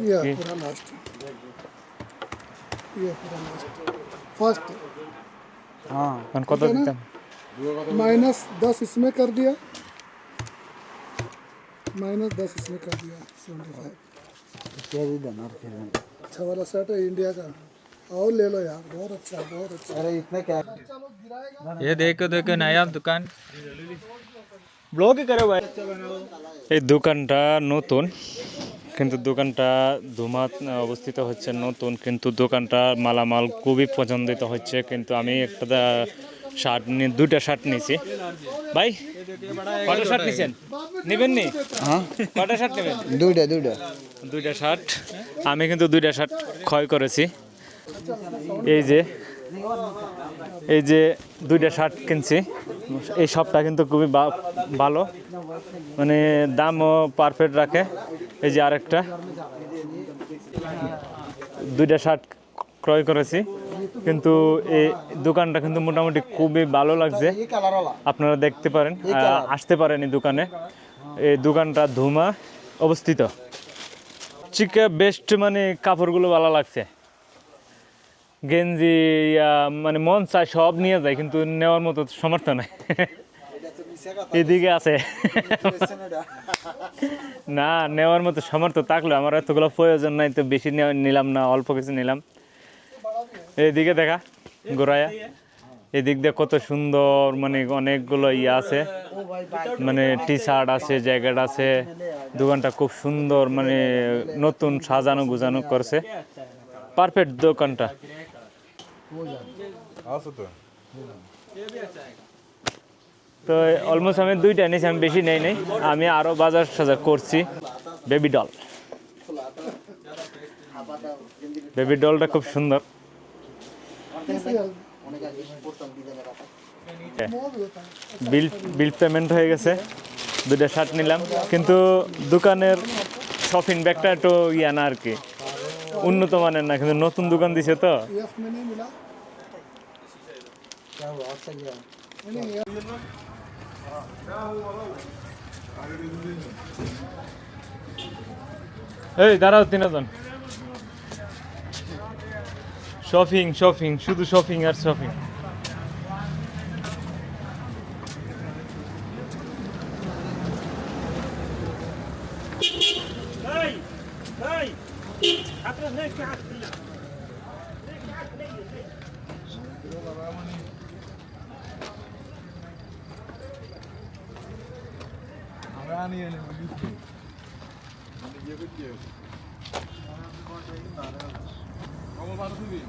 ये ये? पूरा लास्ट ये पूरा लास्ट फर्स्ट हाँ এখন কত ठीक है ना? দিতাম माइनस दस इसमें कर दिया माइनस दस इसमें कर दिया सेवेंटी फाइव क्या भी देना और फिर अच्छा वाला शर्ट है इंडिया का और ले लो यार बहुत अच्छा है बहुत अच्छा अरे इतना क्या ये देखो देखो नया दुकान ব্লগ করে ভাই এই দোকানটা নতুন কিন্তু দোকানটা ধুমাত অবস্থিত হচ্ছে। নতুন কিন্তু দোকানটা মালামাল খুবই পছন্দিত হচ্ছে। কিন্তু আমি একটা শার্ট নিয়ে দুইটা শার্ট নিয়েছি ভাই কটা শার্ট নিছেন? নেবেন নি? हाँ কটা শার্ট নেবেন? দুইটা দুইটা। দুইটা শার্ট। আমি কিন্তু দুইটা শার্ট ক্ষয় করেছি। এই যে এই যে দুইটা শার্ট কিনছি। এই সবটা কিন্তু খুবই ভালো। মানে দামও পারফেক্ট রাখে। এই যে আরেকটা। দুইটা শার্ট ক্রয় করেছি। কিন্তু এই দোকানটা কিন্তু মোটামুটি খুবই ভালো লাগছে। আপনারা দেখতে পারেন। আসতে পারেন এই দোকানে। এই দোকানটা ধুমা অবস্থিত। চিকা বেস্ট মানে কাপড়গুলো ভালো লাগছে। গেঞ্জি মানে মন চায় সব নিয়ে যায়, কিন্তু নেওয়ার মতো সমর্থ নাই। এদিকে আছে। না, নেওয়ার মতো সামর্থ্য থাকলে, আমার এতগুলো প্রয়োজন নাই, তো বেশি নিলাম না, অল্প কিছু নিলাম। এইদিকে দেখা গোড়ায়া এদিক দিয়ে কত সুন্দর মানে অনেকগুলো ইয়ে আছে। মানে টি শার্ট আছে জ্যাকেট আছে। দোকানটা খুব সুন্দর মানে নতুন সাজানো গুজানো করছে। পারফেক্ট দোকানটা। তো অলমোস্ট আমি দুইটা এনেছি, আমি বেশি নেই নেই। আমি আরও বাজার সাজার করছি। বেবি ডল বেবি ডলটা খুব সুন্দর। বিল বিল পেমেন্ট হয়ে গেছে। দুইটা শার্ট নিলাম। কিন্তু দোকানের শপিং ব্যাগটা একটু ইয়া না আর কি। উন্নত মানের না, কিন্তু নতুন দোকান দিছে তো। এই, দাঁড়াও তিনজন। শপিং শপিং শুধু শপিং আর শপিং আমরা নিয়ে নেব কমল ভালো তুমি